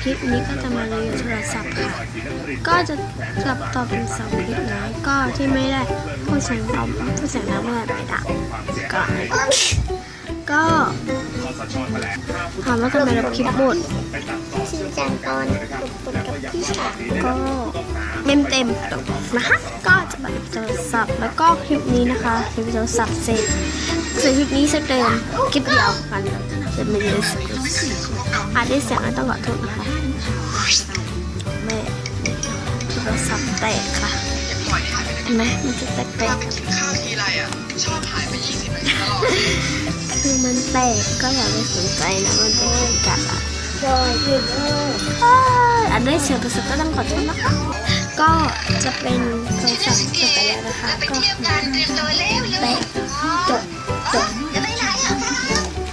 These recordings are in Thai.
คลิปนี้ก็จะมารีวิวโทรศัพท์ค่ะ ก็จะกลับต่อเป็นสองคลิปนะก็ที่ไม่ได้พูดเสียงดังพูดเสียงดังเมื่อไหร่ไม่ได้ก็ก็ถามว่าทำไมเราคลิปหมดชินจังตอนปุบกับพี่ชายก็เต็มเต็มนะคะก็จะมาดูโทรศัพท์แล้วก็คลิปนี้นะคะคลิปโทรศัพท์เสร็จสร็จคลิปนี้เสร็จเดิมคลิปเดียวกันจะไม่ได้เสร็จ อาจได้เสียงแล้วต้องขอโทษนะคะแม่โทรศัพท์แตกค่ะเห็นไหมมันจะแตกแตกข้าวทีไรอะชอบหายไป20นาทีตลอดๆคือมันแตกก็อย่าไปสนใจนะมันจะเกิดกันอะโดยหยุดเลิกอันได้เสียงโทรศัพท์ก็ต้องขอโทษนะคะก็จะเป็นโทรศัพท์จบไปแล้วนะคะก็เที่ยวกันเตรียมตัวเร็วแตกจบจบ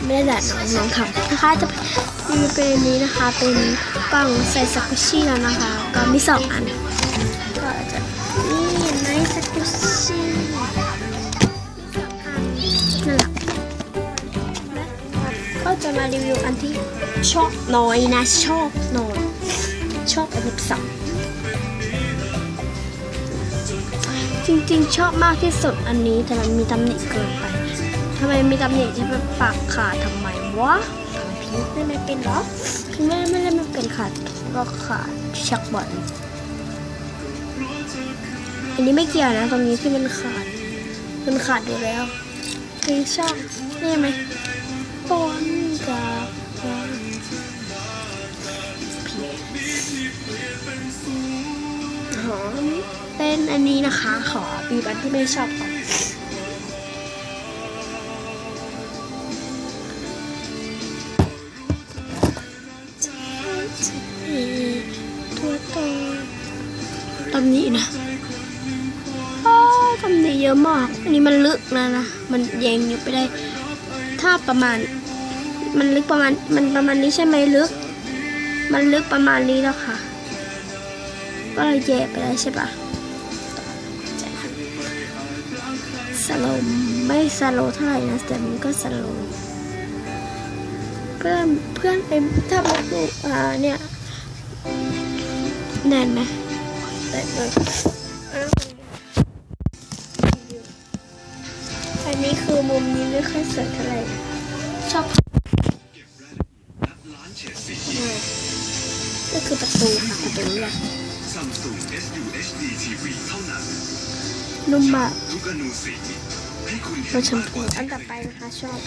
ไม่ได้แหละน้องน้องทำนะคะจะมีเป็นนี้นะคะเป็นกล่องใส่สกุชชี่แล้วนะคะ ก็มีสองอัน ก็จะนี่ไนสกุชชี่นั่นแหละก็จะมารีวิวอันที่ชอบน้อยนะชอบน้อยชอบอันที่สองจริงๆ ชอบมากที่สุดอันนี้แต่มันมีตำหนิเกินไป ทำไมมีตำหนิที่เป็นปากขาดทำไมวะทำพีไม่ไม่เป็นหรอพี่แม่ไม่ได้ไม่เป็นขาดก็ขาดชักบอลอันนี้ไม่เกี่ยวนะตรงนี้ที่มันขาด มันขาดอยู่แล้วพี่ชอบนี่ไหมปนกับวันหอมเป็นอันนี้นะคะ ขอปีบันที่ไม่ชอบก่อน ตำหนินะตำหนิเยอะมาก อันนี้มันลึกนะนะ มันแยงอยู่ไปได้ ถ้าประมาณ มันลึกประมาณ มันประมาณนี้ใช่ไหมลึก มันลึกประมาณนี้แล้วค่ะ ก็เลยแยกไปได้ใช่ปะสโลมไม่สโลเท่าไหร่นะ แต่มันก็สโลเพื่อนเพื่อนเป็นถ้ามาดูอ่าเนี่ยแน่นไหม เลยอันนี้คือมุมนี้ไม่ค่อยสวยเท่าไหร่ชอบก็คือประตูค่ะประตูนี่แหละนุ่มมากทุกอนูสีให้คุณตัเห็วนชมมพูอันต่อไปนะคะชอบ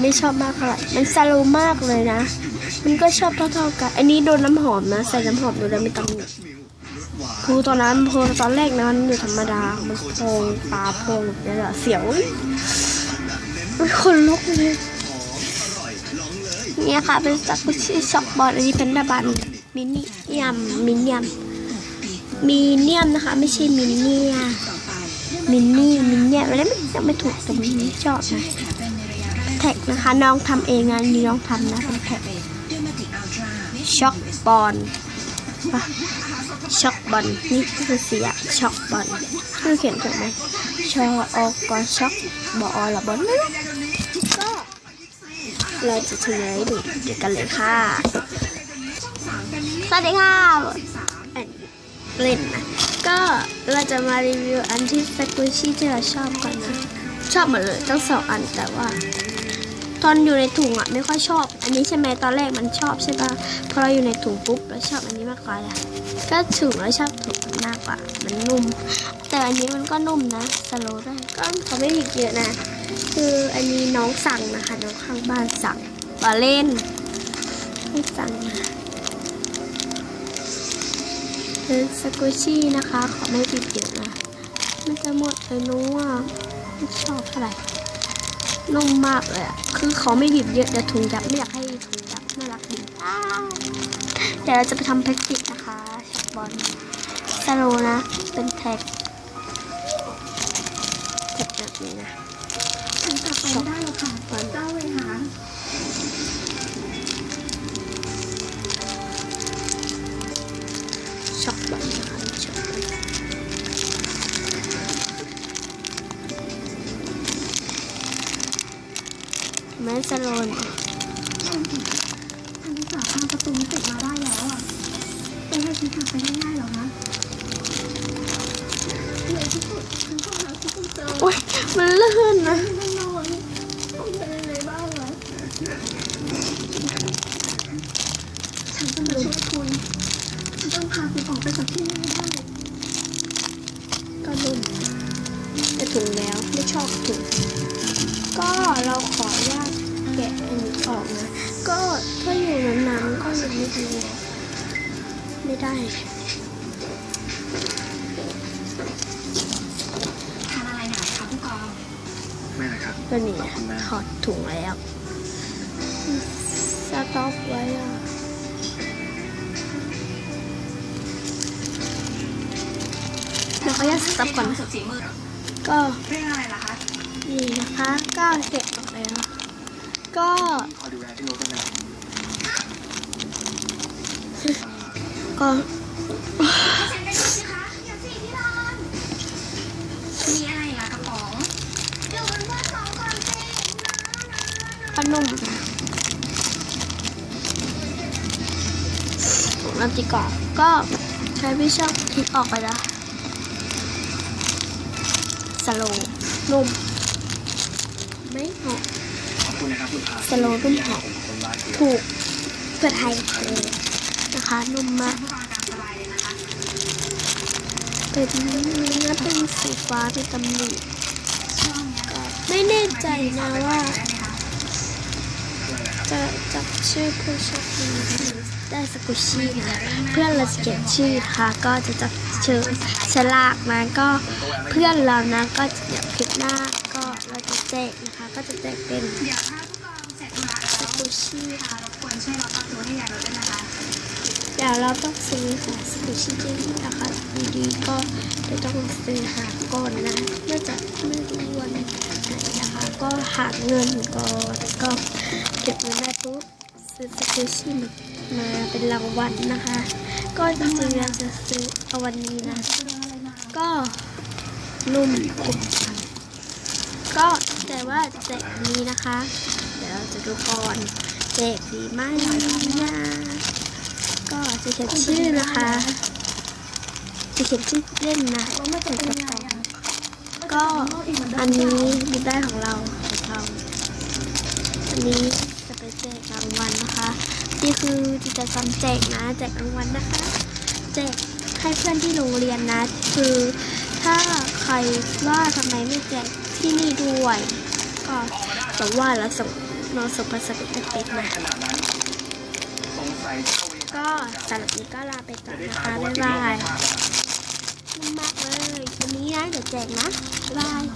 ไม่ชอบมากเท่าไหร่มันสโลมากเลยนะ มันก็ชอบเท่าๆกัน อันนี้โดนน้ำหอมนะ ใส่น้ำหอมโดนแล้วไม่ต้องหนี คือตอนนั้นพอตอนแรกนะมันอยู่ธรรมดามันโพงตาโพงแบบนี้แหละเสียวมันคนลุกเลยเนี่ยค่ะเป็นสกุชชี่ช็อกบอลอันนี้เป็นระบันมินิยัมมินิยัมมีเนียมนะคะ ไม่ใช่มินเนี่ยมินนี่มินเนี่ยอะไรไม่ยังไม่ถูกแต่มินนี่ชอบนะแท็กนะคะน้องทำเองนะนี่น้องทำนะเป็นแท็กช็อกบอล ช็อกบอลนี่คือเสียช็อกบอลคือเขียนถูกไหมชออกอช็อกบอละบอลไม่รู้ก็เราจะเฉลยดูเดี๋ยวกันเลยค่ะ สวัสดีค่ะเล่นนะก็เราจะมารีวิวอันที่สกุชี่ที่เราชอบกันนะ ชอบหมดเลยทั้งสองอันแต่ว่า ตอนอยู่ในถุงอะไม่ค่อยชอบ อันนี้ใช่ไหมตอนแรกมันชอบใช่ปะพอเราอยู่ในถุงปุ๊บเราชอบอันนี้มากกว่าแหละก็ถุงเราชอบถุงมันมากกว่า มันนุ่ม แต่อันนี้มันก็นุ่มนะสโลว์ได้ก็เขาไม่ผิดเยอะนะ คืออันนี้น้องสั่งนะคะน้องข้างบ้านสั่งมาเล่นให้สั่งมาเป็นสกุชี่นะคะขอไม่ผิดเยอะนะมันจะหมดเลยนู้ว่าไม่ชอบเท่าไหร่ นุ่มมากเลยอะคือเขาไม่บีบเยอะแต่ถุงยับไม่อยากให้ถุงยับน่ารักดีอ้าวเดี๋ยวเราจะไปทำแพ็กเกจนะคะช็อตบอลสโลนะ เป็นแท็กแท็กแบบนี้นะฉันกลับไปไม่ได้หรอกค่ะเจ้าเลยค่ะช็อกบอล แม้สโลนฉันสาวข้าวกระตุ้มติดมาได้แล้วอะจะให้ฉันขับไปได้ง่ายเหรอคะในที่สุดฉันก็หาที่คุณเจอโอ๊ยมันลื่นนะแน่นอนต้องเป็นยังไงบ้างวะฉันจะมาช่วยคุณฉันต้องพาคุณออกไปจากที่นี่ให้ได้ก็นุ่มแต่ถุงแล้วไม่ชอบถุง ก็เราขออนุญาตแกะอันนี้ออกนะ ก็ถ้าอยู่นานๆก็ยังไม่ดีไม่ได้ทานอะไรหน่อยคะผู้กองไม่นะครับก็นี่ขอบคุณนะถอดถุงแล้วสต็อปไว้อะเดี๋ยวเขาจะสต็อปก่อน สุดฝีมือก็ เรื่องอะไรล่ะคะ นี่นะคะก็เก็บออกแล้ว ก็ขอดูแลพี่โน้ตด้วยนะก็ให้ฉันไปดูสิคะอย่าสิพี่รอนมีอะไรล่ะกระป๋องดูเป็นเพื่อนของก่อนสิขนมน้ำจิกรอบก็ใช้พี่ชอบคลิกออกไปนะสโลว์นุ่ม ไม่หอมขอบคุณนะครับคุณพาสโลว์นุ่มหอมคนร้ายเดียวถูกเพื่อไทยเลยนะคะนุ่มมากผู้กองตามสบายเลยนะคะเป็นเนื้อเป็นสีฟ้าเป็นตำหนิช่วงเนี้ยก็ไม่แน่ใจนะว่าได้ไหมคะจะจับชื่อผู้โชคดีได้สกุชชี่นะเพื่อนเราจะเขียนชื่อนะคะก็จะจับชื่อฉลากนะก็เพื่อนเรานะก็จะเดี๋ยวคลิปหน้าก็เราจะ แจกนะคะ ก็จะแจกเป็นเดี๋ยวถ้าผู้กองเสร็จธุระสแล้วกุชชี่ค่ะรบกวนช่วยล็อกประตูให้ยายรถด้วยนะคะ เดี๋ยวเราต้องซื้อหาสกุชชี่ที่ราคาดีๆก็เดี๋ยวต้องซื้อหาก่อนนะน่าจะไม่รู้วันไหนนะคะ ก็หาเงินก่อนก็เก็บเงินได้ปุ๊บซื้อสกุชชี่มาเป็นรางวัลนะคะ ก็จริงๆเราจะซื้อเอาวันนี้นะ ก็นุ่มกรุบ ก็แต่ว่าแจกนี้นะคะ เดี๋ยวเราจะดูก่อนแจกดีไหมนะก็จะเขียนชื่อนะคะจะเขียนชื่อเล่นนะไม่กระป๋องก็อันนี้มีได้ของเราของเราอันนี้จะไปแจกรางวัลนะคะนี่คือกิจกรรมแจกนะ แจกรางวัลนะคะ แจกให้เพื่อนที่โรงเรียนนะ คือถ้าใครว่าทำไมไม่แจก ที่นี่ด้วยก็แต่ว่าเราส่งเราส่งภาษาอังกฤษเป็นนะขนาดนั้นสงสัยเจ้าเวรก็สำหรับนี้ก็ลาไปก่อนนะคะ บ๊ายบายมากนุ่มมากเลยวันนี้นะเดี๋ยวแจกนะบ๊ายบาย